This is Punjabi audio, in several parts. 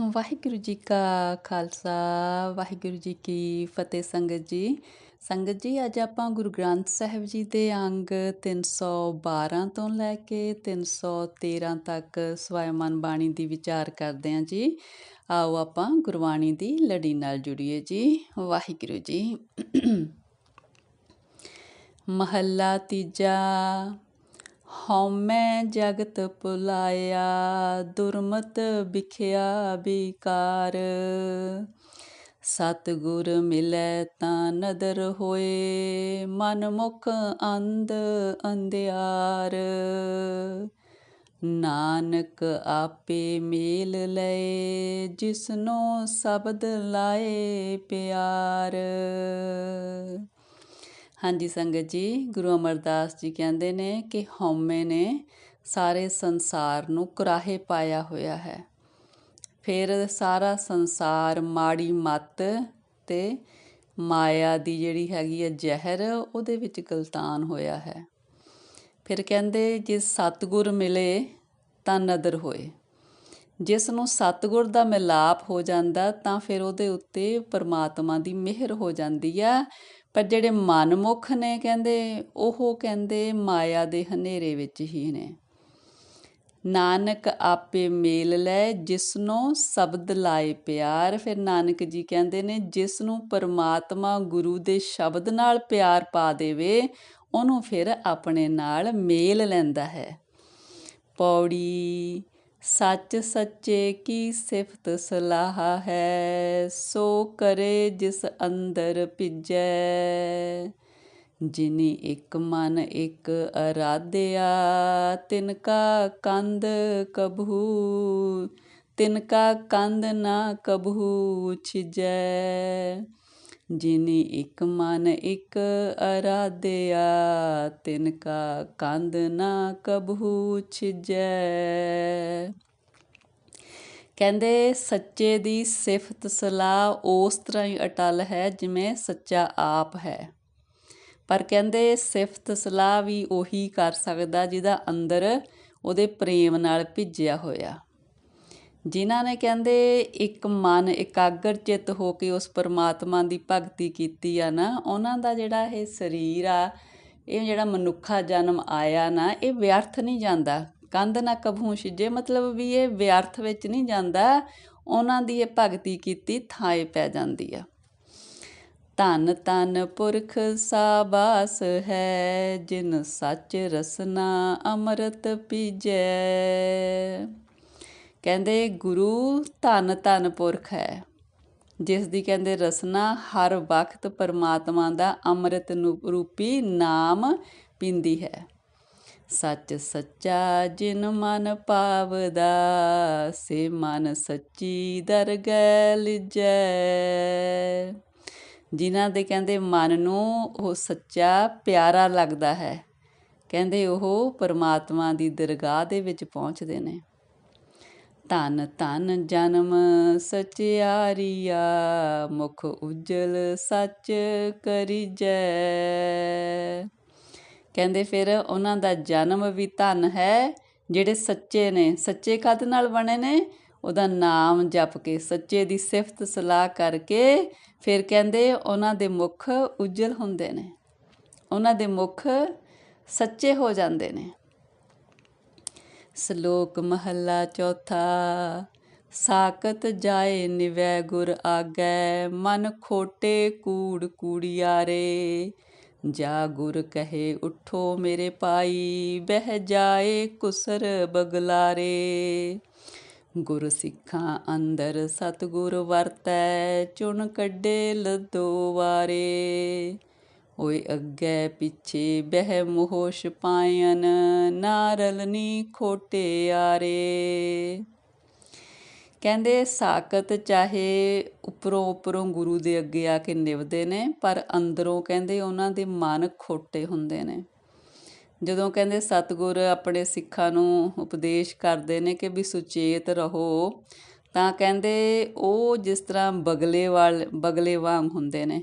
ਵਾਹਿਗੁਰੂ ਜੀ ਕਾ ਖਾਲਸਾ, ਵਾਹਿਗੁਰੂ ਜੀ ਕੀ ਫਤਿਹ ਸੰਗਤ ਜੀ। ਸੰਗਤ ਜੀ, ਅੱਜ ਆਪਾਂ ਗੁਰੂ ਗ੍ਰੰਥ ਸਾਹਿਬ ਜੀ ਦੇ ਅੰਗ 312 ਤੋਂ ਲੈ ਕੇ 313 ਤੱਕ ਸਵੈਮਨ ਬਾਣੀ ਦੀ ਵਿਚਾਰ ਕਰਦੇ ਹਾਂ ਜੀ। ਆਓ ਆਪਾਂ ਗੁਰਬਾਣੀ ਦੀ ਲੜੀ ਨਾਲ ਜੁੜੀਏ ਜੀ। ਵਾਹਿਗੁਰੂ ਜੀ। ਮਹੱਲਾ ਤੀਜਾ। ਹਉਮੈ ਜਗਤ ਪੁਲਾਇਆ ਦੁਰਮਤ ਵਿਖਿਆ ਬਿਕਾਰ। ਸਤਗੁਰ ਮਿਲੈ ਤਾਂ ਨਦਰ ਹੋਏ, ਮਨ ਮੁਖ ਅੰਧ ਅੰਧਿਆਰ। ਨਾਨਕ ਆਪੇ ਮੇਲ ਲਏ, ਜਿਸਨੋ ਸ਼ਬਦ ਲਾਏ ਪਿਆਰ। ਹਾਂਜੀ ਸੰਗਤ ਜੀ, ਗੁਰੂ ਅਮਰਦਾਸ ਜੀ ਕਹਿੰਦੇ ਨੇ ਕਿ ਹਉਮੈ ਨੇ ਸਾਰੇ ਸੰਸਾਰ ਨੂੰ ਕੁਰਾਹੇ ਪਾਇਆ ਹੋਇਆ ਹੈ। ਫਿਰ ਸਾਰਾ ਸੰਸਾਰ ਮਾੜੀ ਮੱਤ ਤੇ ਮਾਇਆ ਦੀ ਜਿਹੜੀ ਹੈਗੀ ਹੈ ਜ਼ਹਿਰ, ਉਹਦੇ ਵਿੱਚ ਗਲਤਾਨ ਹੋਇਆ ਹੈ। ਫਿਰ ਕਹਿੰਦੇ, ਜੇ ਸਤਗੁਰ ਮਿਲੇ ਤਾਂ ਨਦਰ ਹੋਏ। ਜਿਸ ਨੂੰ ਸਤਗੁਰ ਦਾ ਮਿਲਾਪ ਹੋ ਜਾਂਦਾ ਤਾਂ ਫਿਰ ਉਹਦੇ ਉੱਤੇ ਪਰਮਾਤਮਾ ਦੀ ਮਿਹਰ ਹੋ ਜਾਂਦੀ ਆ। ਪਰ ਜਿਹੜੇ ਮਨਮੁਖ ਨੇ ਕਹਿੰਦੇ, ਉਹ ਕਹਿੰਦੇ ਮਾਇਆ ਦੇ ਹਨੇਰੇ ਵਿੱਚ ਹੀ ਨੇ। ਨਾਨਕ ਆਪੇ ਮੇਲ ਲੈ, ਜਿਸਨੋਂ ਸ਼ਬਦ ਲਾਏ ਪਿਆਰ। ਫਿਰ ਨਾਨਕ ਜੀ ਕਹਿੰਦੇ ਨੇ ਜਿਸ ਨੂੰ ਪਰਮਾਤਮਾ ਗੁਰੂ ਦੇ ਸ਼ਬਦ ਨਾਲ ਪਿਆਰ ਪਾ ਦੇਵੇ, ਉਹਨੂੰ ਫਿਰ ਆਪਣੇ ਨਾਲ ਮੇਲ ਲੈਂਦਾ ਹੈ। ਪੌੜੀ ਸੱਚ ਸੱਚੇ ਕੀ ਸਿਫਤ ਸਲਾਹ ਹੈ? ਸੋ ਕਰੇ ਜਿਸ ਅੰਦਰ ਭਿਜੈ। ਜਿਨੀ ਇੱਕ ਮਨ ਇੱਕ ਅਰਾਧਿਆ ਤਿਨ ਕਾ ਕੰਦ ਕਬਹੂ। ਤਿਨ ਕਾ ਕੰਦ ਨਾ ਕਬਹੂ ਛਿਜੈ। ਜਿਨੀ ਇੱਕ ਮਨ ਇੱਕ ਅਰਾਧਿਆ, ਤਿਨ ਕਾ ਕੰਦ ਨਾ ਕਬਹੂ ਛਿਜੈ। ਕਹਿੰਦੇ, ਸੱਚੇ ਦੀ ਸਿਫਤ ਸਲਾਹ ਉਸ ਤਰ੍ਹਾਂ ਹੀ ਅਟਲ ਹੈ ਜਿਵੇਂ ਸੱਚਾ ਆਪ ਹੈ। ਪਰ ਕਹਿੰਦੇ, ਸਿਫਤ ਸਲਾਹ ਵੀ ਉਹੀ ਕਰ ਸਕਦਾ ਜਿਹਦਾ ਅੰਦਰ ਉਹਦੇ ਪ੍ਰੇਮ ਨਾਲ ਭਿੱਜਿਆ ਹੋਇਆ। ਜਿਨ੍ਹਾਂ ਨੇ ਕਹਿੰਦੇ ਇੱਕ ਮਨ ਇਕਾਗਰ ਚਿੱਤ ਹੋ ਕੇ ਉਸ ਪਰਮਾਤਮਾ ਦੀ ਭਗਤੀ ਕੀਤੀ ਆ ਨਾ, ਉਹਨਾਂ ਦਾ ਜਿਹੜਾ ਇਹ ਸਰੀਰ ਆ, ਇਹ ਜਿਹੜਾ ਮਨੁੱਖਾ ਜਨਮ ਆਇਆ ਨਾ, ਇਹ ਵਿਅਰਥ ਨਹੀਂ ਜਾਂਦਾ। ਕੰਧ ਨਾ ਕਭੂ ਛਿਜੇ, ਮਤਲਬ ਵੀ ਇਹ ਵਿਅਰਥ ਵਿੱਚ ਨਹੀਂ ਜਾਂਦਾ। ਉਹਨਾਂ ਦੀ ਇਹ ਭਗਤੀ ਕੀਤੀ ਥਾਏ ਪੈ ਜਾਂਦੀ ਆ। ਧਨ ਤਨ ਪੁਰਖ ਸਾਬਾਸ ਹੈ, ਜਿਨ ਸੱਚ ਰਸਨਾ ਅੰਮ੍ਰਿਤ ਪੀਜੈ। ਕਹਿੰਦੇ ਗੁਰੂ ਧਨ ਧਨ ਪੁਰਖ ਹੈ, ਜਿਸ ਦੀ ਕਹਿੰਦੇ ਰਸਨਾ ਹਰ ਵਕਤ ਪਰਮਾਤਮਾ ਦਾ ਅੰਮ੍ਰਿਤ ਰੂਪੀ ਨਾਮ ਪਿੰਦੀ ਹੈ। ਸੱਚ ਸੱਚਾ ਜਿਨ ਮਨ ਪਾਵਦਾ, ਸੇ ਮਨ ਸੱਚੀ ਦਰਗਹਿ ਲਿਜੈ। ਜਿਨ੍ਹਾਂ ਦੇ ਕਹਿੰਦੇ ਮਨ ਨੂੰ ਉਹ ਸੱਚਾ ਪਿਆਰਾ ਲੱਗਦਾ ਹੈ, ਕਹਿੰਦੇ ਉਹ ਪਰਮਾਤਮਾ ਦੀ ਦਰਗਾਹ ਦੇ ਵਿੱਚ ਪਹੁੰਚਦੇ ਨੇ। ਧਨ ਧਨ ਜਨਮ ਸਚਿਆਰੀਆ, ਮੁਖ ਉਜਲ ਸੱਚ ਕਰੀਜੈ। ਕਹਿੰਦੇ ਫਿਰ ਉਹਨਾਂ ਦਾ ਜਨਮ ਵੀ ਧਨ ਹੈ, ਜਿਹੜੇ ਸੱਚੇ ਨੇ, ਸੱਚੇ ਕਦ ਨਾਲ ਬਣੇ ਨੇ, ਉਹਦਾ ਨਾਮ ਜਪ ਕੇ, ਸੱਚੇ ਦੀ ਸਿਫਤ ਸਲਾਹ ਕਰਕੇ ਫਿਰ ਕਹਿੰਦੇ ਉਹਨਾਂ ਦੇ ਮੁਖ ਉਜਲ ਹੁੰਦੇ ਨੇ। ਉਹਨਾਂ ਦੇ ਮੁਖ ਸੱਚੇ ਹੋ ਜਾਂਦੇ ਨੇ। ਸ਼ਲੋਕ ਮਹੱਲਾ ਚੌਥਾ ਸਾਕਤ ਜਾਏ ਨਿਵੈ ਗੁਰ ਆਗੈ, ਮਨ ਖੋਟੇ ਕੂੜ ਕੂੜਿਆਰੇ। ਜਾ ਗੁਰ ਕਹੇ, ਉਠੋ ਮੇਰੇ ਪਾਈ ਬਹਿ ਜਾਏ ਕੁਸਰ ਬਗਲਾਰੇ। ਗੁਰ ਸਿੱਖਾਂ ਅੰਦਰ ਸਤਗੁਰ ਵਰਤੈ, ਚੁਣ ਕੱਢੇ ਲਦੋ ਵਾਰੇ। ਓਏ ਅੱਗੇ ਪਿੱਛੇ ਬਹਿ ਛਪਾਇਨ ਪਾਇਨ ਨਾਰਲਨੀ ਖੋਟੇ ਆਰੇ। ਕਹਿੰਦੇ ਸਾਕਤ ਚਾਹੇ ਉੱਪਰੋਂ ਉੱਪਰੋਂ ਗੁਰੂ ਦੇ ਅੱਗੇ ਆ ਕੇ ਨਿਵਦੇ ਨੇ, ਪਰ ਅੰਦਰੋਂ ਕਹਿੰਦੇ ਉਹਨਾਂ ਦੇ ਮਨ ਖੋਟੇ ਹੁੰਦੇ ਨੇ। ਜਦੋਂ ਕਹਿੰਦੇ ਸਤਗੁਰ ਆਪਣੇ ਸਿੱਖਾਂ ਨੂੰ ਉਪਦੇਸ਼ ਕਰਦੇ ਨੇ ਕਿ ਵੀ ਸੁਚੇਤ ਰਹੋ, ਤਾਂ ਕਹਿੰਦੇ ਉਹ ਜਿਸ ਤਰ੍ਹਾਂ ਬਗਲੇ ਵਾਲ, ਬਗਲੇ ਵਾਂਗ ਹੁੰਦੇ ਨੇ।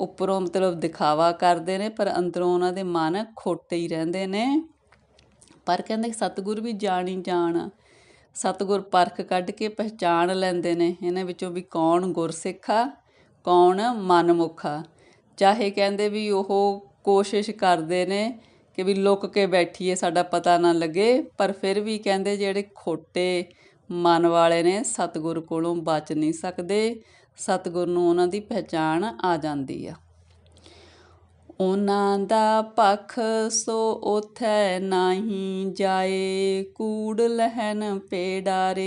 ਉੱਪਰੋਂ ਮਤਲਬ ਦਿਖਾਵਾ ਕਰਦੇ ਨੇ, ਪਰ ਅੰਦਰੋਂ ਉਹਨਾਂ ਦੇ ਮਨ ਖੋਟੇ ਹੀ ਰਹਿੰਦੇ ਨੇ। ਪਰ ਕਹਿੰਦੇ ਸਤਿਗੁਰ ਵੀ ਜਾਣ ਹੀ ਜਾਣ। ਸਤਿਗੁਰ ਪਰਖ ਕੱਢ ਕੇ ਪਹਿਚਾਣ ਲੈਂਦੇ ਨੇ। ਇਹਨਾਂ ਵਿੱਚੋਂ ਵੀ ਕੌਣ ਗੁਰਸਿੱਖ ਆ ਕੌਣ ਮਨਮੁਖ। ਆ ਚਾਹੇ ਕਹਿੰਦੇ ਵੀ ਉਹ ਕੋਸ਼ਿਸ਼ ਕਰਦੇ ਨੇ ਕਿ ਵੀ ਲੁੱਕ ਕੇ ਬੈਠੀਏ, ਸਾਡਾ ਪਤਾ ਨਾ ਲੱਗੇ, ਪਰ ਫਿਰ ਵੀ ਕਹਿੰਦੇ ਜਿਹੜੇ ਖੋਟੇ ਮਨ ਵਾਲੇ ਨੇ, ਸਤਿਗੁਰ ਕੋਲੋਂ ਬਚ ਨਹੀਂ ਸਕਦੇ। ਸਤਿਗੁਰ ਨੂੰ ਉਹਨਾਂ ਦੀ ਪਹਿਚਾਣ ਆ ਜਾਂਦੀ ਆ। ਉਹਨਾਂ ਦਾ ਪਖ ਸੋ ਉਥੈ ਨਹੀਂ ਜਾਏ, ਕੂੜ ਲਹਨ ਪੇਡਾਰੇ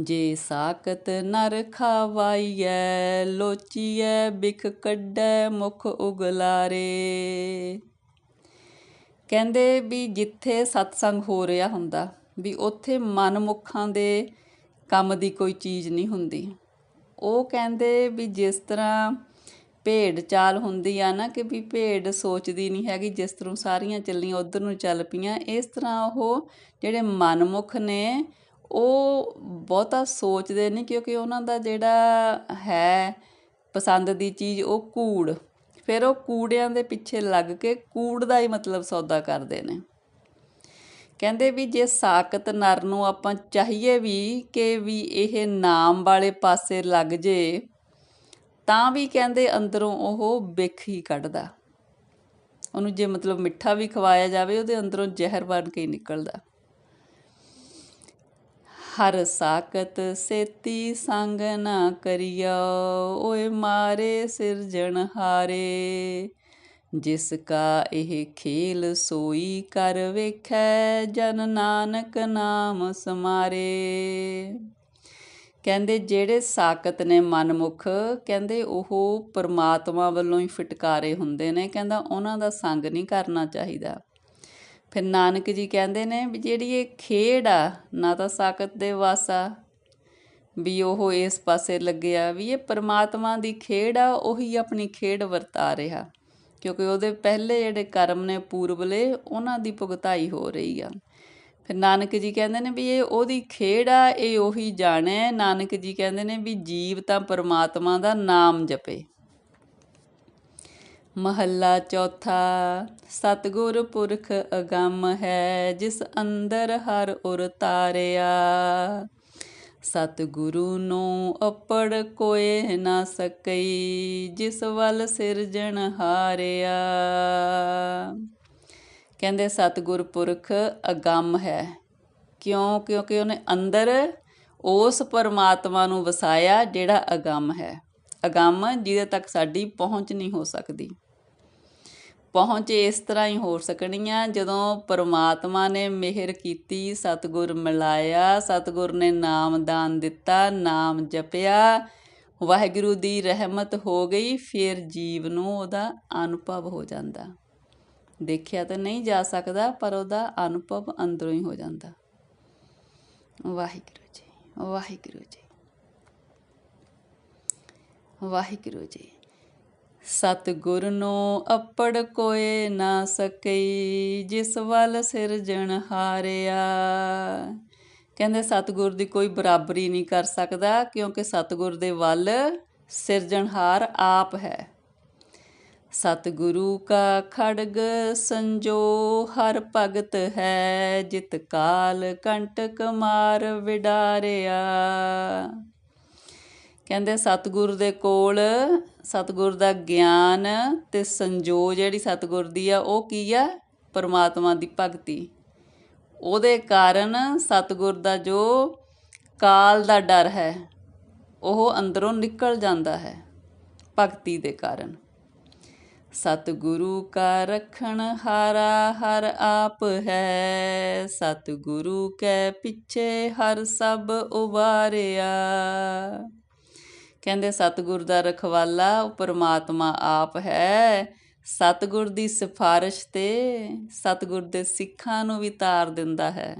ਜੇ ਸਾਕਤ ਨਰ ਖਾਵਾਈਐ, ਲੋਚੀਐ, ਬਿਖ ਕੱਢੈ ਮੁਖ ਉਗਲਾਰੇ। ਕਹਿੰਦੇ ਵੀ ਜਿੱਥੇ ਸਤਸੰਗ ਹੋ ਰਿਹਾ ਹੁੰਦਾ, ਵੀ ਉੱਥੇ ਮਨਮੁਖਾਂ ਦੇ ਕੰਮ ਦੀ ਕੋਈ ਚੀਜ਼ ਨਹੀਂ ਹੁੰਦੀ। ਉਹ ਕਹਿੰਦੇ ਵੀ ਜਿਸ ਤਰ੍ਹਾਂ ਭੇਡ ਚਾਲ ਹੁੰਦੀ ਆ ਨਾ ਕਿ ਵੀ ਭੇਡ ਸੋਚਦੀ ਨਹੀਂ ਹੈਗੀ, ਜਿਸ ਤਰ੍ਹਾਂ ਸਾਰੀਆਂ ਚੱਲੀਆਂ ਉਧਰ ਨੂੰ ਚੱਲ ਪਈਆਂ, ਇਸ ਤਰ੍ਹਾਂ ਉਹ ਜਿਹੜੇ ਮਨਮੁਖ ਨੇ, ਉਹ ਬਹੁਤਾ ਸੋਚਦੇ ਨਹੀਂ ਕਿਉਂਕਿ ਉਹਨਾਂ ਦਾ ਜਿਹੜਾ ਹੈ ਪਸੰਦ ਦੀ ਚੀਜ਼ ਉਹ ਕੂੜ। ਫਿਰ ਉਹ ਕੂੜਿਆਂ ਦੇ ਪਿੱਛੇ ਲੱਗ ਕੇ ਕੂੜ ਦਾ ਹੀ ਮਤਲਬ ਸੌਦਾ ਕਰਦੇ ਨੇ। ਕਹਿੰਦੇ ਵੀ ਜੇ ਸਾਕਤ ਨਰ ਨੂੰ ਆਪਾਂ ਚਾਹੀਏ ਵੀ ਕਿ ਵੀ ਇਹ ਨਾਮ ਵਾਲੇ ਪਾਸੇ ਲੱਗ ਜੇ, ਤਾਂ ਵੀ ਕਹਿੰਦੇ ਅੰਦਰੋਂ ਉਹ ਬਿਖ ਹੀ ਕੱਢਦਾ। ਉਹਨੂੰ ਜੇ ਮਤਲਬ ਮਿੱਠਾ ਵੀ ਖਵਾਇਆ ਜਾਵੇ, ਉਹਦੇ ਅੰਦਰੋਂ ਜ਼ਹਿਰ ਬਣ ਕੇ ਨਿਕਲਦਾ। ਹਰ ਸਾਕਤ ਸੇਤੀ ਸੰਗ ਨਾ ਕਰਿਓ, ਓਏ ਮਾਰੇ ਸਿਰਜਣ ਹਾਰੇ। ਜਿਸ ਕਾ ਇਹ ਖੇਲ ਸੋਈ ਕਰ ਵੇਖੈ, ਜਨ ਨਾਨਕ ਨਾਮ ਸਮਾਰੇ। ਕਹਿੰਦੇ ਜਿਹੜੇ ਸਾਕਤ ਨੇ ਮਨਮੁਖ, ਕਹਿੰਦੇ ਉਹ ਪਰਮਾਤਮਾ ਵੱਲੋਂ ਹੀ ਫਟਕਾਰੇ ਹੁੰਦੇ ਨੇ, ਕਹਿੰਦਾ ਉਹਨਾਂ ਦਾ ਸੰਗ ਨਹੀਂ ਕਰਨਾ ਚਾਹੀਦਾ। ਫਿਰ ਨਾਨਕ ਜੀ ਕਹਿੰਦੇ ਨੇ ਵੀ ਜਿਹੜੀ ਇਹ ਖੇਡ ਆ, ਨਾ ਤਾਂ ਸਾਕਤ ਦੇ ਵਾਸਾ ਵੀ ਉਹ ਇਸ ਪਾਸੇ ਲੱਗਿਆ, ਵੀ ਇਹ ਪਰਮਾਤਮਾ ਦੀ ਖੇਡ ਆ, ਉਹੀ ਆਪਣੀ ਖੇਡ ਵਰਤਾ ਰਿਹਾ। ਕਿਉਂਕਿ ਉਹਦੇ ਪਹਿਲੇ ਜਿਹੜੇ ਕਰਮ ਨੇ ਪੂਰਬਲੇ ਉਹਨਾਂ ਦੀ ਭੁਗਤਾਈ ਹੋ ਰਹੀ ਆ। ਫਿਰ ਨਾਨਕ ਜੀ ਕਹਿੰਦੇ ਨੇ ਵੀ ਇਹ ਉਹਦੀ ਖੇਡ ਆ, ਇਹ ਉਹੀ ਜਾਣੇ ਨਾਨਕ ਜੀ ਕਹਿੰਦੇ ਨੇ ਵੀ ਜੀਵ ਤਾਂ ਪਰਮਾਤਮਾ ਦਾ ਨਾਮ ਜਪੇ। ਮਹੱਲਾ ਚੌਥਾ, ਸਤਗੁਰ ਪੁਰਖ ਅਗੰਮ ਹੈ, ਜਿਸ ਅੰਦਰ ਹਰ ਉਰ ਤਾਰਿਆ। ਸਤਿਗੁਰੂ ਨੂੰ ਅਪੜ ਕੋਏ ਨਾ ਸਕਈ, ਜਿਸ ਵੱਲ ਸਿਰਜਣ ਹਾਰਿਆ। ਕਹਿੰਦੇ ਸਤਿਗੁਰ ਪੁਰਖ ਅਗੰਮ ਹੈ। ਕਿਉਂ? ਕਿਉਂਕਿ ਉਹਨੇ ਅੰਦਰ ਉਸ ਪਰਮਾਤਮਾ ਨੂੰ ਵਸਾਇਆ ਜਿਹੜਾ ਅਗੰਮ ਹੈ। ਅਗੰਮ ਜਿਹਦੇ ਤੱਕ ਸਾਡੀ ਪਹੁੰਚ ਨਹੀਂ ਹੋ ਸਕਦੀ। ਪਹੁੰਚ ਇਸ ਤਰ੍ਹਾਂ ਹੀ ਹੋ ਸਕਣੀ ਆ ਜਦੋਂ ਪਰਮਾਤਮਾ ਨੇ ਮਿਹਰ ਕੀਤੀ, ਸਤਗੁਰ ਮਿਲਾਇਆ, ਸਤਗੁਰ ਨੇ ਨਾਮ ਦਾਨ ਦਿੱਤਾ, ਨਾਮ ਜਪਿਆ, ਵਾਹਿਗੁਰੂ ਦੀ ਰਹਿਮਤ ਹੋ ਗਈ, ਫਿਰ ਜੀਵ ਨੂੰ ਉਹਦਾ ਅਨੁਭਵ ਹੋ ਜਾਂਦਾ। ਦੇਖਿਆ ਤਾਂ ਨਹੀਂ ਜਾ ਸਕਦਾ, ਪਰ ਉਹਦਾ ਅਨੁਭਵ ਅੰਦਰੋਂ ਹੀ ਹੋ ਜਾਂਦਾ। ਵਾਹਿਗੁਰੂ ਜੀ ਵਾਹਿਗੁਰੂ ਜੀ ਵਾਹਿਗੁਰੂ ਜੀ। ਸਤਿਗੁਰ ਨੂੰ ਅਪੜ ਕੋਏ ਨਾ ਸਕਈ, ਜਿਸ ਵੱਲ ਸਿਰਜਣ ਹਾਰਿਆ। ਕਹਿੰਦੇ ਸਤਿਗੁਰ ਦੀ ਕੋਈ ਬਰਾਬਰੀ ਨਹੀਂ ਕਰ ਸਕਦਾ, ਕਿਉਂਕਿ ਸਤਿਗੁਰ ਦੇ ਵੱਲ ਸਿਰਜਣਹਾਰ ਆਪ ਹੈ। ਸਤਿਗੁਰੂ ਕਾ ਖੜਗ ਸੰਜੋ, ਹਰ ਭਗਤ ਹੈ ਜਿਤ ਕਾਲ, ਕੰਟਕ ਮਾਰ ਵਿਡਾਰਿਆ। ਕਹਿੰਦੇ ਸਤਿਗੁਰ ਦੇ ਕੋਲ ਸਤਿਗੁਰ ਦਾ ਗਿਆਨ ਤੇ ਸੰਜੋ ਜਿਹੜੀ ਸਤਿਗੁਰ ਦੀ ਆ, ਉਹ ਕੀ ਆ? ਪਰਮਾਤਮਾ ਦੀ ਭਗਤੀ। ਉਹਦੇ ਕਾਰਨ ਸਤਿਗੁਰ ਦਾ ਜੋ ਕਾਲ ਦਾ ਡਰ ਹੈ, ਉਹ ਅੰਦਰੋਂ ਨਿਕਲ ਜਾਂਦਾ ਹੈ ਭਗਤੀ ਦੇ ਕਾਰਨ। ਸਤਿਗੁਰੂ ਕਾ ਰਖਣ ਹਾਰਾ ਹਰ ਆਪ ਹੈ, ਸਤਿਗੁਰੂ ਕੈ ਪਿੱਛੇ ਹਰ ਸਭ ਉਬਾਰਿਆ ਕਹਿੰਦੇ ਸਤਿਗੁਰ ਦਾ ਰਖਵਾਲਾ ਉਹ ਪਰਮਾਤਮਾ ਆਪ ਹੈ। ਸਤਿਗੁਰ ਦੀ ਸਿਫਾਰਿਸ਼ ਤੇ ਸਤਿਗੁਰ ਦੇ ਸਿੱਖਾਂ ਨੂੰ ਵੀ ਤਾਰ ਦਿੰਦਾ ਹੈ।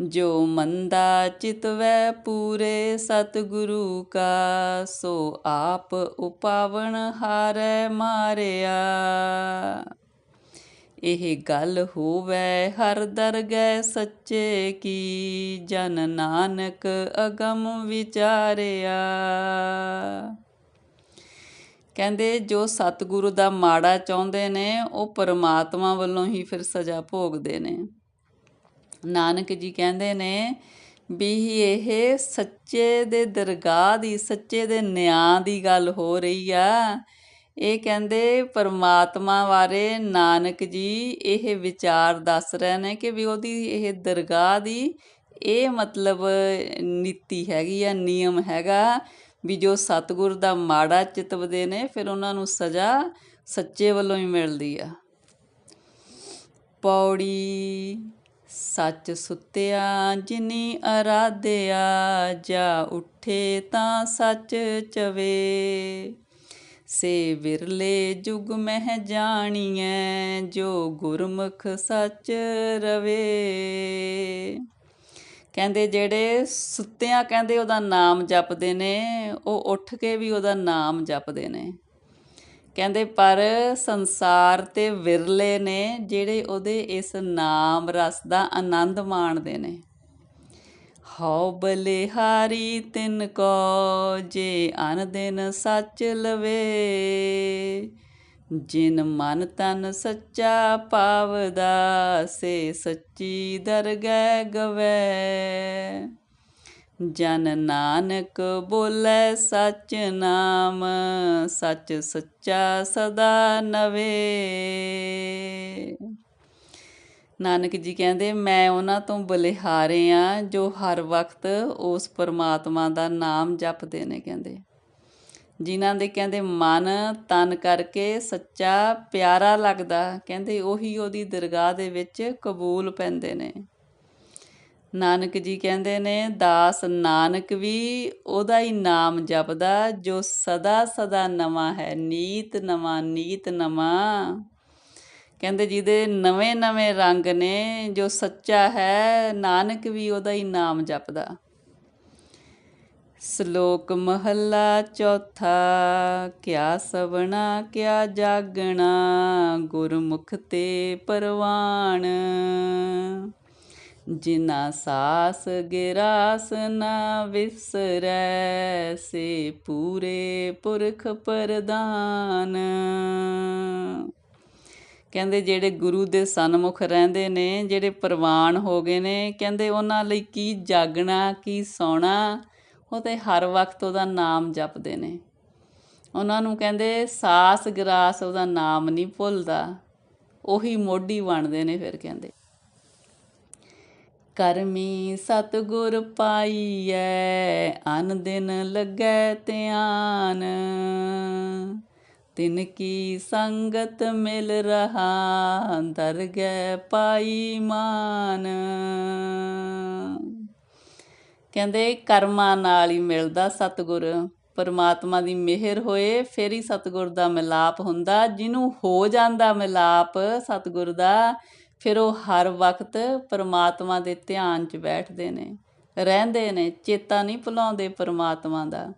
ਜੋ ਮੰਦਾ ਚਿਤਵੈ ਪੂਰੇ ਸਤਿਗੁਰੂ ਕਾ, ਸੋ ਆਪ ਉਪਾਵਣ ਹਾਰੈ ਮਾਰਿਆ। ਇਹ ਗੱਲ ਹੋਵੇ, ਹਰ ਦਰਗਹਿ ਸੱਚੇ ਕੀ? ਜਨ ਨਾਨਕ ਅਗਮ ਵਿਚਾਰਿਆ। ਕਹਿੰਦੇ, ਜੋ ਸਤਿਗੁਰੂ ਦਾ ਮਾੜਾ ਚਾਹੁੰਦੇ ਨੇ, ਉਹ ਪਰਮਾਤਮਾ ਵੱਲੋਂ ਹੀ ਫਿਰ ਸਜ਼ਾ ਭੋਗਦੇ ਨੇ। ਨਾਨਕ ਜੀ ਕਹਿੰਦੇ ਨੇ ਵੀ ਇਹ ਸੱਚੇ ਦੇ ਦਰਗਾਹ ਦੀ, ਸੱਚੇ ਦੇ ਨਿਆਂ ਦੀ ਗੱਲ ਹੋ ਰਹੀ ਆ। ਇਹ ਕਹਿੰਦੇ, ਪਰਮਾਤਮਾ ਬਾਰੇ ਨਾਨਕ ਜੀ ਇਹ ਵਿਚਾਰ ਦੱਸ ਰਹੇ ਨੇ ਕਿ ਵੀ ਉਹਦੀ ਇਹ ਦਰਗਾਹ ਦੀ ਇਹ ਮਤਲਬ ਨੀਤੀ ਹੈਗੀ ਆ, ਨਿਯਮ ਹੈਗਾ ਵੀ ਜੋ ਸਤਿਗੁਰ ਦਾ ਮਾੜਾ ਚਿਤਵਦੇ ਨੇ, ਫਿਰ ਉਹਨਾਂ ਨੂੰ ਸਜ਼ਾ ਸੱਚੇ ਵੱਲੋਂ ਹੀ ਮਿਲਦੀ ਆ। ਪੌੜੀ ਸੱਚ ਸੁੱਤਿਆ, ਜਿਨੀ ਅਰਾਧਿਆ, ਜਾ ਉੱਠੇ ਤਾਂ ਸੱਚ ਚਵੇ। ਸੇ ਵਿਰਲੇ ਜੁਗ ਮਹਿ ਜਾਣੀਐ, ਜੋ ਗੁਰਮੁਖ ਸੱਚ ਰਵੇ। ਕਹਿੰਦੇ ਜਿਹੜੇ ਸੁੱਤਿਆਂ, ਕਹਿੰਦੇ ਉਹਦਾ ਨਾਮ ਜਪਦੇ ਨੇ, ਉਹ ਉੱਠ ਕੇ ਵੀ ਉਹਦਾ ਨਾਮ ਜਪਦੇ ਨੇ। ਕਹਿੰਦੇ ਪਰ ਸੰਸਾਰ ਤੇ ਵਿਰਲੇ ਨੇ, ਜਿਹੜੇ ਉਹਦੇ ਇਸ ਨਾਮ ਰਸ ਦਾ ਆਨੰਦ ਮਾਣਦੇ ਨੇ। ਹਉ ਬਲਿਹਾਰੀ ਤਿਨ ਕੋ, ਜੇ ਅਨ ਦਿਨ ਸੱਚ ਲਵੇ। ਜਿਨ ਮਨ ਤਨ ਸੱਚਾ ਪਾਵਦਾ, ਸੇ ਸੱਚੀ ਦਰਗਹਿ ਗਵੇ। ਜਨ ਨਾਨਕ ਬੋਲੇ ਸਚ ਨਾਮ, ਸਚ ਸੱਚਾ ਸਦਾ ਨਵੇ। ਨਾਨਕ ਜੀ ਕਹਿੰਦੇ, ਮੈਂ ਉਹਨਾਂ ਤੋਂ ਬਲਿਹਾਰੇ ਆ ਜੋ ਹਰ ਵਕਤ ਉਸ ਪਰਮਾਤਮਾ ਦਾ ਨਾਮ ਜਪਦੇ ਨੇ, ਕਹਿੰਦੇ। ਜਿਨ੍ਹਾਂ ਦੇ ਕਹਿੰਦੇ, ਮਨ ਤਨ ਕਰਕੇ ਸੱਚਾ ਪਿਆਰਾ ਲੱਗਦਾ, ਕਹਿੰਦੇ, ਉਹੀ ਉਹਦੀ ਦਰਗਾਹ ਦੇ ਵਿੱਚ ਕਬੂਲ ਪੈਂਦੇ ਨੇ। ਨਾਨਕ ਜੀ ਕਹਿੰਦੇ ਨੇ, ਦਾਸ ਨਾਨਕ ਵੀ ਉਹਦਾ ਹੀ ਨਾਮ ਜਪਦਾ ਜੋ ਸਦਾ ਸਦਾ ਨਵਾਂ ਹੈ। ਨੀਤ ਨਵਾਂ ਨੀਤ ਨਵਾਂ। ਕਹਿੰਦੇ ਜਿਹਦੇ ਨਵੇਂ ਨਵੇਂ ਰੰਗ ਨੇ, ਜੋ ਸੱਚਾ ਹੈ, ਨਾਨਕ ਵੀ ਉਹਦਾ ਹੀ ਨਾਮ ਜਪਦਾ। ਸ਼ਲੋਕ ਮਹੱਲਾ ਚੌਥਾ, ਕਿਆ ਸਵਣਾ, ਕਿਆ ਜਾਗਣਾ, ਗੁਰਮੁਖ ਤੇ ਪਰਵਾਨ ਜਿਨਾ ਸਾਸ ਗਿਰਾਸ ਨਾ ਵਿਸਰੈ, ਸੇ ਪੂਰੇ ਪੁਰਖ ਪਰਦਾਨ ਕਹਿੰਦੇ ਜਿਹੜੇ ਗੁਰੂ ਦੇ ਸਨਮੁਖ ਰਹਿੰਦੇ ਨੇ, ਜਿਹੜੇ ਪ੍ਰਵਾਨ ਹੋ ਗਏ ਨੇ, ਕਹਿੰਦੇ ਉਹਨਾਂ ਲਈ ਕੀ ਜਾਗਣਾ, ਕੀ ਸੌਣਾ, ਉਹ ਤੇ ਹਰ ਵਕਤ ਉਹਦਾ ਨਾਮ ਜਪਦੇ ਨੇ। ਉਹਨਾਂ ਨੂੰ ਕਹਿੰਦੇ ਸਾਸ ਗਰਾਸ ਉਹਦਾ ਨਾਮ ਨਹੀਂ ਭੁੱਲਦਾ, ਉਹੀ ਮੋਢੀ ਬਣਦੇ ਨੇ ਫਿਰ ਕਹਿੰਦੇ। ਕਰਮੀ ਸਤਗੁਰ ਪਾਈਐ, ਅਨ ਦਿਨ ਲੱਗੈ ਧਿਆਨ। ਤਿਨ ਕੀ ਸੰਗਤ ਮਿਲ ਰਹਾ ਦਰਗਹਿ ਪਾਈ ਮਾਨ। ਕਹਿੰਦੇ, ਕਰਮਾਂ ਨਾਲ ਹੀ ਮਿਲਦਾ ਸਤਗੁਰ। ਪਰਮਾਤਮਾ ਦੀ ਮਿਹਰ ਹੋਏ, ਫਿਰ ਹੀ ਸਤਗੁਰ ਦਾ ਮਿਲਾਪ ਹੁੰਦਾ। ਜਿਹਨੂੰ ਹੋ ਜਾਂਦਾ ਮਿਲਾਪ ਸਤਗੁਰ ਦਾ, ਫਿਰ ਉਹ ਹਰ ਵਕਤ ਪਰਮਾਤਮਾ ਦੇ ਧਿਆਨ 'ਚ ਬੈਠਦੇ ਨੇ। ਰਹਿੰਦੇ ਨੇ, ਚੇਤਾ ਨਹੀਂ ਭੁਲਾਉਂਦੇ ਪਰਮਾਤਮਾ ਦਾ।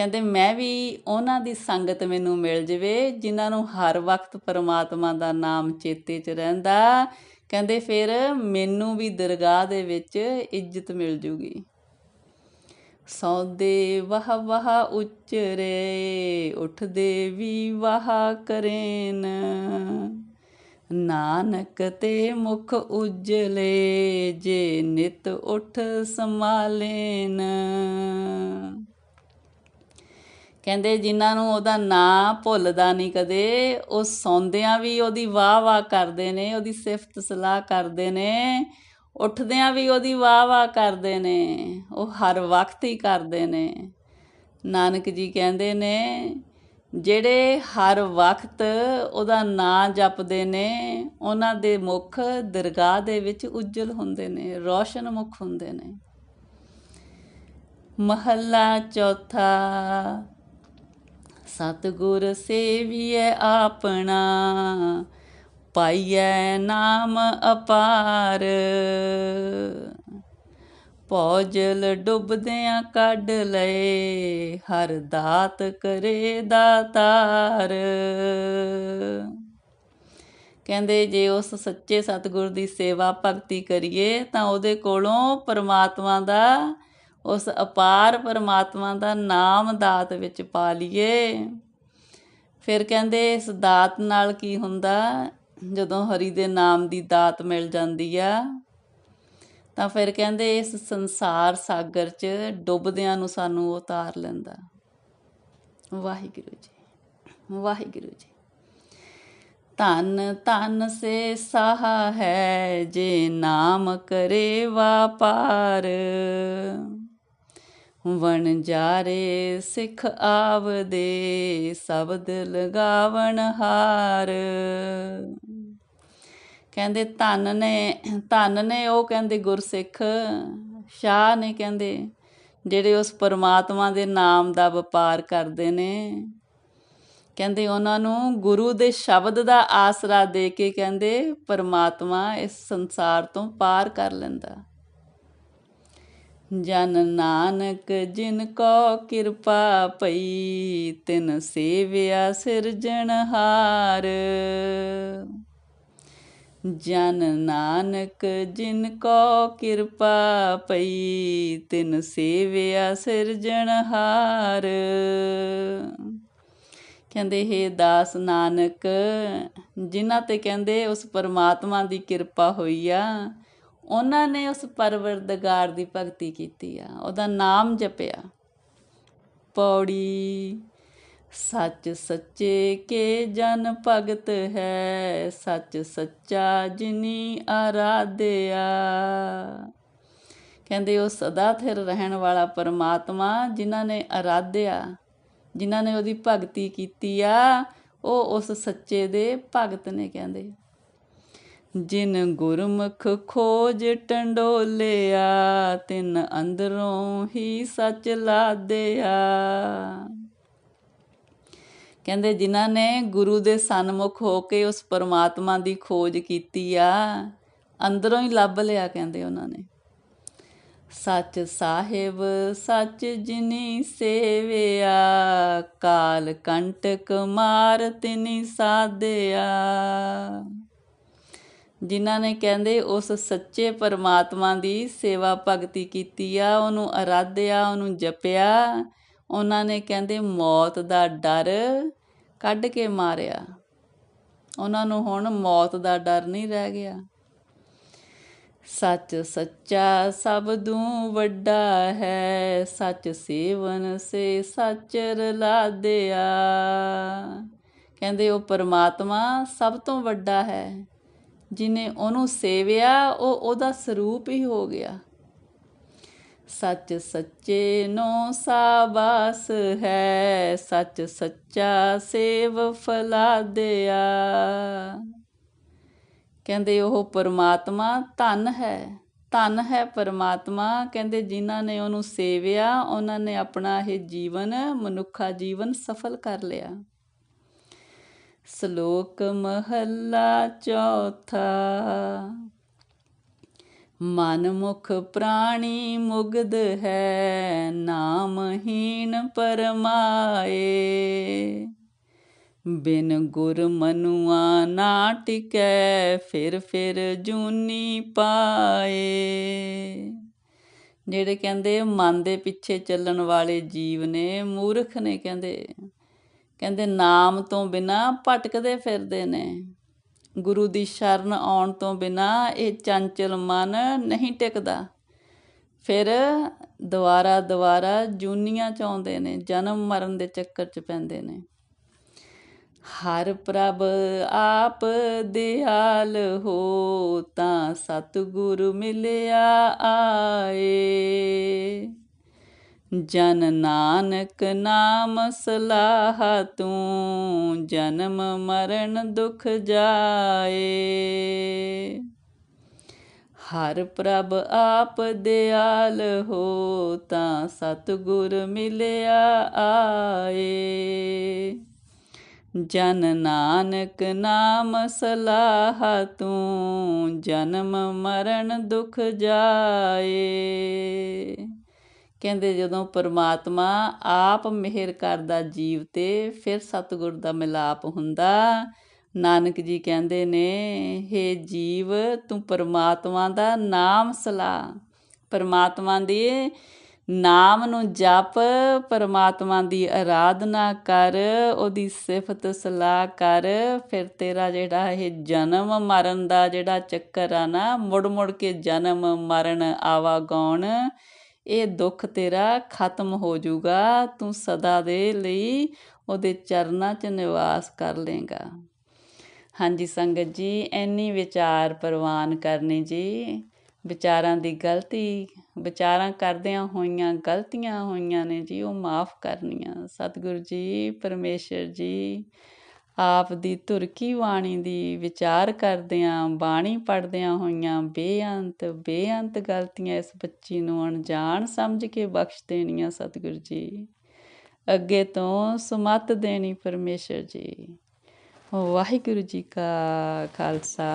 ਕਹਿੰਦੇ, ਮੈਂ ਵੀ ਉਹਨਾਂ ਦੀ ਸੰਗਤ ਮੈਨੂੰ ਮਿਲ ਜਵੇ, ਜਿਨ੍ਹਾਂ ਨੂੰ ਹਰ ਵਕਤ ਪਰਮਾਤਮਾ ਦਾ ਨਾਮ ਚੇਤੇ 'ਚ ਰਹਿੰਦਾ। ਕਹਿੰਦੇ, ਫਿਰ ਮੈਨੂੰ ਵੀ ਦਰਗਾਹ ਦੇ ਵਿੱਚ ਇੱਜ਼ਤ ਮਿਲ ਜੂਗੀ। ਸੌਦੇ ਵਹ ਵਹ ਉਚਰੇ, ਉਠਦੇ ਵੀ ਵਾਹ ਕਰੇਨ। ਨਾਨਕ ਤੇ ਮੁਖ ਉਜਲੇ, ਜੇ ਨਿਤ ਉਠ ਸਮਾਲੇਨ ਕਹਿੰਦੇ ਜਿਨ੍ਹਾਂ ਨੂੰ ਉਹਦਾ ਨਾਂ ਭੁੱਲਦਾ ਨਹੀਂ ਕਦੇ, ਉਹ ਸੌਂਦਿਆਂ ਵੀ ਉਹਦੀ ਵਾਹ ਵਾਹ ਕਰਦੇ ਨੇ, ਉਹਦੀ ਸਿਫਤ ਸਲਾਹ ਕਰਦੇ ਨੇ, ਉੱਠਦਿਆਂ ਵੀ ਉਹਦੀ ਵਾਹ ਵਾਹ ਕਰਦੇ ਨੇ, ਉਹ ਹਰ ਵਕਤ ਹੀ ਕਰਦੇ ਨੇ। ਨਾਨਕ ਜੀ ਕਹਿੰਦੇ ਨੇ, ਜਿਹੜੇ ਹਰ ਵਕਤ ਉਹਦਾ ਨਾਂ ਜਪਦੇ ਨੇ, ਉਹਨਾਂ ਦੇ ਮੁਖ ਦਰਗਾਹ ਦੇ ਵਿੱਚ ਉਜਲ ਹੁੰਦੇ ਨੇ, ਰੌਸ਼ਨ ਮੁਖ ਹੁੰਦੇ ਨੇ। ਮਹੱਲਾ ਚੌਥਾ ਸਤਗੁਰ ਸੇਵੀਐ ਆਪਣਾ, ਪਾਈਐ ਨਾਮ ਅਪਾਰ। ਪੌਜਲ ਡੁੱਬਦਿਆਂ ਕੱਢ ਲਏ, ਹਰ ਦਾਤ ਕਰੇ ਦਾਤਾਰ। ਕਹਿੰਦੇ ਜੇ ਉਸ ਸੱਚੇ ਸਤਗੁਰ ਦੀ ਸੇਵਾ ਭਗਤੀ ਕਰੀਏ, ਤਾਂ ਉਹਦੇ ਕੋਲੋਂ ਪਰਮਾਤਮਾ ਦਾ ਉਸ ਅਪਾਰ ਪਰਮਾਤਮਾ ਦਾ ਨਾਮ ਦਾਤ ਵਿੱਚ ਪਾ ਲਈਏ। ਫਿਰ ਕਹਿੰਦੇ, ਇਸ ਦਾਤ ਨਾਲ ਕੀ ਹੁੰਦਾ? ਜਦੋਂ ਹਰੀ ਦੇ ਨਾਮ ਦੀ ਦਾਤ ਮਿਲ ਜਾਂਦੀ ਆ, ਤਾਂ ਫਿਰ ਕਹਿੰਦੇ, ਇਸ ਸੰਸਾਰ ਸਾਗਰ 'ਚ ਡੁੱਬਦਿਆਂ ਨੂੰ ਸਾਨੂੰ ਉਤਾਰ ਲੈਂਦਾ। ਵਾਹਿਗੁਰੂ ਜੀ ਵਾਹਿਗੁਰੂ ਜੀ। ਧਨ ਧਨ ਸੇ ਸਾਹਾ ਹੈ ਜੇ ਨਾਮ ਕਰੇ ਵਾਪਾਰ। ਵਣਜਾਰੇ ਸਿੱਖ ਆਵਦੇ, ਸ਼ਬਦ ਲਗਾਵਣ ਹਾਰ। ਕਹਿੰਦੇ ਧਨ ਨੇ ਧਨ ਨੇ ਉਹ ਕਹਿੰਦੇ ਗੁਰਸਿੱਖ, ਸ਼ਾਹ ਨੇ ਕਹਿੰਦੇ, ਜਿਹੜੇ ਉਸ ਪਰਮਾਤਮਾ ਦੇ ਨਾਮ ਦਾ ਵਪਾਰ ਕਰਦੇ ਨੇ। ਕਹਿੰਦੇ ਉਹਨਾਂ ਨੂੰ ਗੁਰੂ ਦੇ ਸ਼ਬਦ ਦਾ ਆਸਰਾ ਦੇ ਕੇ ਕਹਿੰਦੇ ਪਰਮਾਤਮਾ ਇਸ ਸੰਸਾਰ ਤੋਂ ਪਾਰ ਕਰ ਲੈਂਦਾ। ਜਨ ਨਾਨਕ ਜਿਨ ਕੋ ਕਿਰਪਾ ਪਈ, ਤਿਨ ਸੇਵਿਆ ਸਿਰਜਣਹਾਰ ਜਨ ਨਾਨਕ ਜਿਨ ਕੋ ਕਿਰਪਾ ਪਈ, ਤਿਨ ਸੇਵਿਆ ਸਿਰਜਣਹਾਰ ਕਹਿੰਦੇ, ਹੈ ਦਾਸ ਨਾਨਕ, ਜਿਨ੍ਹਾਂ ਤੇ ਕਹਿੰਦੇ ਉਸ ਪਰਮਾਤਮਾ ਦੀ ਕਿਰਪਾ ਹੋਈ ਆ ਉਹਨਾਂ ਨੇ ਉਸ ਪਰਵਰਦਗਾਰ ਦੀ ਭਗਤੀ ਕੀਤੀ ਆ। ਉਹਦਾ ਨਾਮ ਜਪਿਆ। ਪੌੜੀ, ਸੱਚ ਸੱਚੇ ਕੇ ਜਨ ਭਗਤ ਹੈ, ਸੱਚ ਸੱਚਾ ਜਿਨੀ ਆਰਾਧਿਆ। ਕਹਿੰਦੇ ਉਹ ਸਦਾ ਥਿਰ ਰਹਿਣ ਵਾਲਾ ਪਰਮਾਤਮਾ ਜਿਨ੍ਹਾਂ ਨੇ ਆਰਾਧਿਆ, ਜਿਨ੍ਹਾਂ ਨੇ ਉਹਦੀ ਭਗਤੀ ਕੀਤੀ ਆ, ਉਹ ਉਸ ਸੱਚੇ ਦੇ ਭਗਤ ਨੇ ਕਹਿੰਦੇ। ਜਿਨ ਗੁਰਮੁਖ ਖੋਜ ਟੰਡੋਲਿਆ, ਤਿਨ ਅੰਦਰੋਂ ਹੀ ਸੱਚ ਲਾਦਿਆ। ਕਹਿੰਦੇ ਜਿਨ੍ਹਾਂ ਨੇ ਗੁਰੂ ਦੇ ਸਨਮੁਖ ਹੋ ਕੇ ਉਸ ਪਰਮਾਤਮਾ ਦੀ ਖੋਜ ਕੀਤੀ ਆ, ਅੰਦਰੋਂ ਹੀ ਲੱਭ ਲਿਆ ਕਹਿੰਦੇ ਉਹਨਾਂ ਨੇ। ਸੱਚ ਸਾਹਿਬ, ਸੱਚ ਜਿਨੀ ਸੇਵਿਆ, ਕਾਲ ਕੰਟਕ ਮਾਰ ਤਿਨੀ ਸਾਧਿਆ। ਜਿਨ੍ਹਾਂ ਨੇ ਕਹਿੰਦੇ ਉਸ ਸੱਚੇ ਪਰਮਾਤਮਾ ਦੀ ਸੇਵਾ ਭਗਤੀ ਕੀਤੀ ਆ, ਉਹਨੂੰ ਅਰਾਧਿਆ, ਉਹਨੂੰ ਜਪਿਆ। ਉਹਨਾਂ ਨੇ ਕਹਿੰਦੇ ਮੌਤ ਦਾ ਡਰ ਕੱਢ ਕੇ ਮਾਰਿਆ। ਉਹਨਾਂ ਨੂੰ ਹੁਣ ਮੌਤ ਦਾ ਡਰ ਨਹੀਂ ਰਹਿ ਗਿਆ। ਸੱਚ ਸੱਚਾ ਸਭ ਤੋਂ ਵੱਡਾ ਹੈ, ਸੱਚ ਸੇਵਨ ਸੇ ਸੱਚ ਰਲਾਦਿਆ ਕਹਿੰਦੇ ਉਹ ਪਰਮਾਤਮਾ ਸਭ ਤੋਂ ਵੱਡਾ ਹੈ। ਜਿਨੇ ਉਹਨੂੰ ਸੇਵਿਆ, ਉਹ ਉਹਦਾ ਸਰੂਪ ਹੀ ਹੋ ਗਿਆ। ਸੱਚ ਸੱਚੇ ਨੋ ਸਾਬਾਸ ਹੈ, ਸੱਚ ਸੱਚਾ ਸੇਵ ਫਲਾਦਿਆ। ਕਹਿੰਦੇ ਉਹ ਪਰਮਾਤਮਾ ਧਨ ਹੈ ਧਨ ਹੈ ਪਰਮਾਤਮਾ। ਕਹਿੰਦੇ ਜਿਨ੍ਹਾਂ ਨੇ ਉਹਨੂੰ ਸੇਵਿਆ, ਉਹਨਾਂ ਨੇ ਆਪਣਾ ਇਹ ਜੀਵਨ, ਮਨੁੱਖਾ ਜੀਵਨ ਸਫਲ ਕਰ ਲਿਆ। ਸ਼ਲੋਕ ਮਹੱਲਾ ਚੌਥਾ। ਮਨ ਮੁਖ ਪ੍ਰਾਣੀ ਮੁਗਦ ਹੈ ਨਾਮਹੀਨ ਪਰਮਾਏ। ਬਿਨ ਗੁਰ ਮਨੁਆ ਨਾ ਟਿਕੈ, ਫਿਰ ਫਿਰ ਜੂਨੀ ਪਾਏ। ਜਿਹੜੇ ਕਹਿੰਦੇ, ਮਨ ਦੇ ਪਿੱਛੇ ਚੱਲਣ ਵਾਲੇ ਜੀਵ ਨੇ, ਮੂਰਖ ਨੇ ਕਹਿੰਦੇ ਕਹਿੰਦੇ ਨਾਮ ਤੋਂ ਬਿਨਾ ਭਟਕਦੇ ਫਿਰਦੇ ਨੇ। ਗੁਰੂ ਦੀ ਸ਼ਰਨ ਆਉਣ ਤੋਂ ਬਿਨਾ ਇਹ ਚੰਚਲ ਮਨ ਨਹੀਂ ਟਿਕਦਾ। ਫਿਰ ਦੁਬਾਰਾ ਦੁਬਾਰਾ ਜੂਨੀਆਂ ਚ ਆਉਂਦੇ ਨੇ, ਜਨਮ ਮਰਨ ਦੇ ਚੱਕਰ ਚ ਪੈਂਦੇ ਨੇ। ਹਰ ਪ੍ਰਭ ਆਪ ਦਿਆਲ ਹੋ ਤਾਂ ਸਤਿਗੁਰ ਮਿਲਿਆ ਆਏ। ਜਨ ਨਾਨਕ ਨਾਮ ਸਲਾਹ ਤੂੰ, ਜਨਮ ਮਰਨ ਦੁਖ ਜਾਏ। ਹਰ ਪ੍ਰਭ ਆਪ ਦਿਆਲ ਹੋ, ਤਾਂ ਸਤਿਗੁਰ ਮਿਲਿਆ ਆਏ। ਜਨ ਨਾਨਕ ਨਾਮ ਸਲਾਹ ਤੂੰ, ਜਨਮ ਮਰਨ ਦੁਖ ਜਾਏ। ਕਹਿੰਦੇ ਜਦੋਂ ਪਰਮਾਤਮਾ ਆਪ ਮਿਹਰ ਕਰਦਾ ਜੀਵ ਤੇ, ਫਿਰ ਸਤਿਗੁਰ ਦਾ ਮਿਲਾਪ ਹੁੰਦਾ। ਨਾਨਕ ਜੀ ਕਹਿੰਦੇ ਨੇ हे ਜੀਵ, ਤੂੰ ਪਰਮਾਤਮਾ ਦਾ ਨਾਮ ਸਲਾ। ਪਰਮਾਤਮਾ ਦੀ ਨਾਮ ਨੂੰ ਜਪ, ਪਰਮਾਤਮਾ ਦੀ ਆਰਾਧਨਾ ਕਰ, ਉਹਦੀ ਸਿਫਤ ਸਲਾਹ ਕਰ। ਫਿਰ ਤੇਰਾ ਜਿਹੜਾ ਇਹ ਜਨਮ ਮਰਨ ਦਾ ਜਿਹੜਾ ਚੱਕਰ ਆ ਨਾ, ਮੁੜ ਮੁੜ ਕੇ ਜਨਮ ਮਰਨ ਆਵਾਗਾਉਣ ਇਹ ਦੁੱਖ ਤੇਰਾ ਖਤਮ ਹੋ ਜਾਊਗਾ। ਤੂੰ ਸਦਾ ਦੇ ਲਈ ਉਹਦੇ ਚਰਨਾਂ 'ਚ ਨਿਵਾਸ ਕਰ ਲੇਗਾ ਹਾਂਜੀ ਸੰਗਤ ਜੀ ਐਨੀ ਵਿਚਾਰ ਪ੍ਰਵਾਨ ਕਰਨੀ ਜੀ। ਵਿਚਾਰਾਂ ਦੀ ਗਲਤੀ, ਵਿਚਾਰਾਂ ਕਰਦਿਆਂ ਹੋਈਆਂ ਗਲਤੀਆਂ ਹੋਈਆਂ ਨੇ ਜੀ, ਉਹ ਮਾਫ ਕਰਨੀਆਂ। ਸਤਿਗੁਰੂ ਜੀ, ਪਰਮੇਸ਼ਰ ਜੀ ਆਪ ਦੀ ਧੁਰਕੀ ਬਾਣੀ ਦੀ ਵਿਚਾਰ ਕਰਦਿਆਂ, ਬਾਣੀ ਪੜਦਿਆਂ ਹੋਈਆਂ ਬੇਅੰਤ ਬੇਅੰਤ ਗਲਤੀਆਂ ਇਸ ਬੱਚੀ ਨੂੰ ਅਣਜਾਣ ਸਮਝ ਕੇ ਬਖਸ਼ ਦੇਣੀਆਂ ਸਤਿਗੁਰੂ ਜੀ। ਅੱਗੇ ਤੋਂ ਸੁਮਤ ਦੇਣੀ ਪਰਮੇਸ਼ਰ ਜੀ। ਵਾਹਿਗੁਰੂ ਜੀ ਕਾ ਖਾਲਸਾ,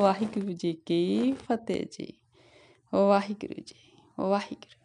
ਵਾਹਿਗੁਰੂ ਜੀ ਕੀ ਫਤਿਹ ਜੀ। ਵਾਹਿਗੁਰੂ ਜੀ, ਵਾਹਿਗੁਰੂ।